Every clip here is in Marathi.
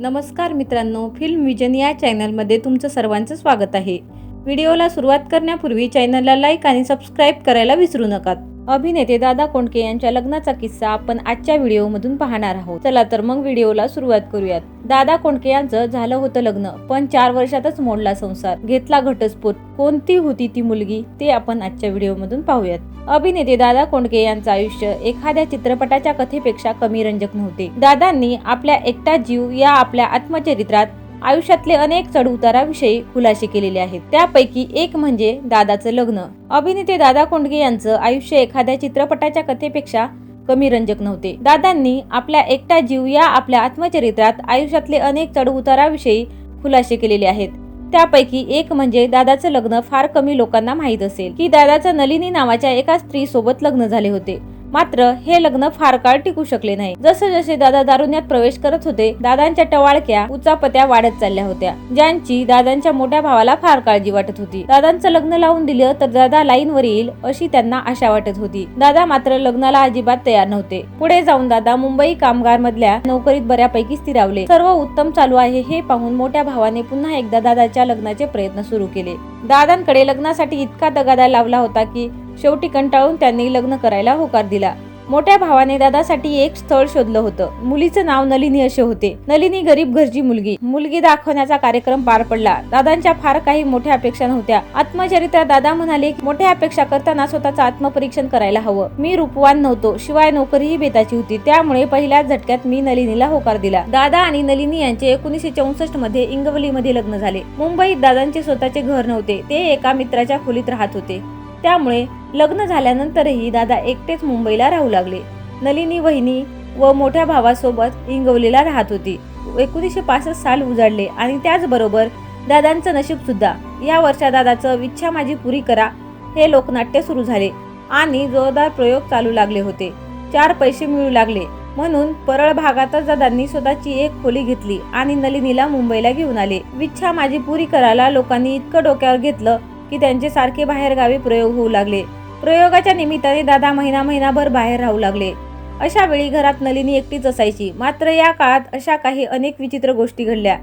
नमस्कार मित्रांनो फिल्म विजन या चॅनलमध्ये तुमचं सर्वांचं स्वागत आहे. व्हिडिओला सुरुवात करण्यापूर्वी चॅनलला लाईक आणि सबस्क्राईब करायला विसरू नका. अभिनेते दादा कोंडके यांच्या लग्नाचा किस्सा आपण आजच्या व्हिडिओमधून पाहणार आहोत. चला तर मग व्हिडिओला सुरुवात करूयात. दादा कोंडके यांचं झालं होतं लग्न पण चार वर्षातच मोडला संसार. घेतला घटस्फोट. कोणती होती ती मुलगी ते आपण आजच्या व्हिडिओमधून पाहूयात. अभिनेते दादा कोंडके यांचं आयुष्य एखाद्या चित्रपटाच्या कथेपेक्षा कमी रंजक नव्हते. दादांनी आपल्या एकटा जीव या आपल्या आत्मचरित्रात आयुष्यातले अनेक चढउताराविषयी खुलासे केलेले आहेत. त्यापैकी एक म्हणजे दादाचं लग्न. अभिनेते दादा कोंडगे यांचं आयुष्य एखाद्या चित्रपटाच्या कथेपेक्षा कमी रंजक नव्हते. दादांनी आपल्या एकटा जीव या आपल्या आत्मचरित्रात आयुष्यातले अनेक चढउताराविषयी खुलासे केलेले आहेत. त्यापैकी एक म्हणजे दादाचं लग्न फार कमी लोकांना माहीत असेल. की दादाचं नलिनी नावाच्या एका स्त्री सोबत लग्न झाले होते. मात्र हे लग्न फार काळ टिकू शकले नाही. जसे जसे दादा दारुण्यात प्रवेश करत होते दादांच्या टवाळक्या उचापत्या वाढत चालल्या होत्या ज्यांची दादांच्या मोठ्या भावाला फार काळजी वाटत होती. दादांचं लग्न लावून दिलं तर दादा लाईनवर येईल अशी त्यांना आशा वाटत होती. दादा मात्र लग्नाला अजिबात तयार नव्हते. पुढे जाऊन दादा मुंबई कामगार मधल्या नोकरीत बऱ्यापैकी स्थिरावले. सर्व उत्तम चालू आहे हे पाहून मोठ्या भावाने पुन्हा एकदा दादाच्या लग्नाचे प्रयत्न सुरू केले. दादांकडे लग्नासाठी इतका तगादा लावला होता की शेवटी कंटाळून त्यांनी लग्न करायला होकार दिला. मोठ्या भावाने दादासाठी एक स्थळ शोधलं होतं. मुलीचं नाव नलिनी असे होते. नलिनी गरीब घरची मुलगी. मुलगी दाखवण्याचा कार्यक्रम पार पडला. दादांच्या फार काही मोठ्या अपेक्षा नव्हत्या. आत्मचरित्रात दादा म्हणाले मोठ्या अपेक्षा करताना स्वतःचं आत्मपरीक्षण करायला हवं. मी रूपवान नव्हतो. शिवाय नोकरीही बेताची होती. त्यामुळे पहिल्याच झटक्यात मी नलिनीला होकार दिला. दादा आणि नलिनी यांचे एकोणीसशे चौसष्टमध्ये इंगवलीमध्ये लग्न झाले. मुंबईत दादांचे स्वतःचे घर नव्हते. ते एका मित्राच्या खोलीत राहत होते. त्यामुळे लग्न झाल्यानंतरही दादा एकटेच मुंबईला राहू लागले. नलिनी वहिनी व मोठ्या भावासोबत इंगवलीला राहत होती. एकोणीसशे पासष्ट साल उजाडले आणि त्याचबरोबर दादांचं नशीब सुद्धा. या वर्षा दादाचं विच्छा माझी पुरी करा हे लोकनाट्य सुरू झाले आणि जोरदार प्रयोग चालू लागले होते. चार पैसे मिळू लागले. म्हणून परळ भागातच दादांनी स्वतःची एक खोली घेतली आणि नलिनीला मुंबईला घेऊन आले. विच्छा माझी पुरी करायला लोकांनी इतकं डोक्यावर घेतलं की त्यांचे सारखे बाहेरगावी प्रयोग होऊ लागले. प्रयोगाच्या निमित्ताने दादा महिना महिनाभर बाहेर राहू लागले. अशा वेळी घरात नलिनी एकटीच असायची. मात्र या काळात अशा काही अनेक विचित्र गोष्टी घडल्या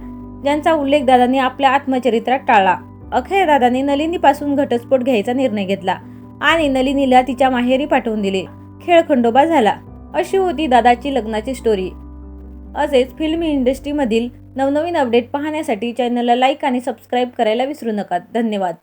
ज्यांचा उल्लेख दादांनी आपल्या आत्मचरित्रात टाळला. अखेर दादांनी नलिनीपासून घटस्फोट घ्यायचा निर्णय घेतला आणि नलिनीला तिच्या माहेरी पाठवून दिले. खेळ खंडोबा झाला. अशी होती दादाची लग्नाची स्टोरी असेच फिल्म इंडस्ट्रीमधील नवनवीन अपडेट पाहण्यासाठी चॅनलला लाईक आणि सबस्क्राईब करायला विसरू नका. धन्यवाद.